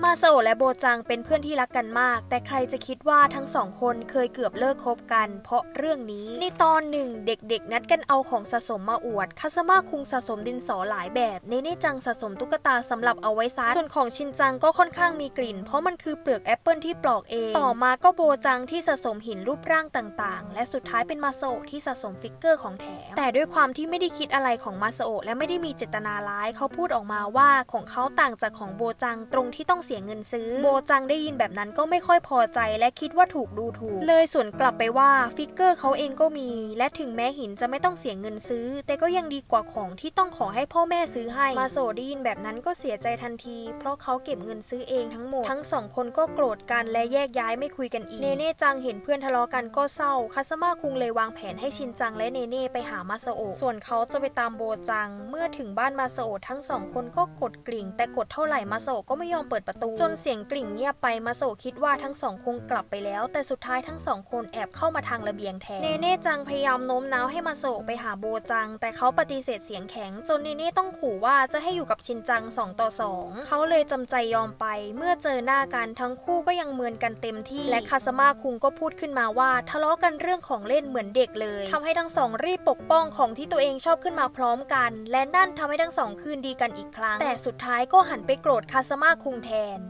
มาโซและโบจังเป็นเพื่อนที่รักกันมาก แต่ใครจะคิดว่าทั้งสองคนเคยเกือบเลิกคบกัน เพราะเรื่องนี้ ในตอนหนึ่งเด็กๆ นัดกันเอาของสะสมมาอวด คาสมาคุงสะสมดินสอหลายแบบเนเน่จังสะสมตุ๊กตาสำหรับเอาไว้ซัดส่วนของชินจังก็ค่อนข้างมีกลิ่น เพราะมันคือเปลือกแอปเปิลที่ปลอกเอง ต่อมาก็โบจังที่สะสมหินรูปร่างต่างๆ และสุดท้ายเป็นมาโซที่สะสมฟิกเกอร์ของแถม แต่ด้วยความที่ไม่ได้คิดอะไรของมาโซและไม่ได้มีเจตนาร้ายเขาพูดออกมาว่าของเขาต่างจากของโบจังตรงที่ต้องเสียเงินซื้อ โบจังได้ยินแบบนั้นก็ไม่ค่อยพอใจและคิดว่าถูกดูถูก เลยสวนกลับไปว่าฟิกเกอร์เขาเองก็มี และถึงแม้หินจะไม่ต้องเสียเงินซื้อ แต่ก็ยังดีกว่าของที่ต้องขอให้พ่อแม่ซื้อให้ มาโซได้ยินแบบนั้นก็เสียใจทันที เพราะเขาเก็บเงินซื้อเองทั้งหมด ทั้งสองคนก็โกรธกันและแยกย้ายไม่คุยกันอีก เนเน่จังเห็นเพื่อนทะเลาะกันก็เศร้า คาสมาคุงเลยวางแผนให้ชินจังและเนเน่ไปหามาโซโอะส่วนเขาจะไปตามโบจัง เมื่อถึงบ้านมาโซโอะทั้งสองคนก็กดกริ่ง แต่กดเท่าไหร่มาโซโอะก็ไม่ยอมเปิดประตู จนเสียงกริ่งเงียบไปมาโซคิดว่าทั้งสองคงกลับไปแล้ว แต่สุดท้ายทั้งสองคนแอบเข้ามาทางระเบียงแทนเนเน่จังพยายามโน้มน้าวให้มาโซไปหาโบจัง แต่เขาปฏิเสธเสียงแข็ง จนเนเน่ต้องขู่ว่าจะให้อยู่กับชินจัง2ต่อ2เขาเลยจำใจยอมไป เมื่อเจอหน้ากันทั้งคู่ก็ยังเมือนกันเต็มที่ และคาสมาคุงก็พูดขึ้นมาว่าทะเลาะกันเรื่องของเล่นเหมือนเด็กเลยทำให้ทั้งสองรีบปกป้องของที่ตัวเองชอบขึ้นมาพร้อมกัน และนั่นทำให้ทั้งสองคืนดีกันอีกครั้ง แต่สุดท้ายก็หันไปโกรธคาสมาคุงแทน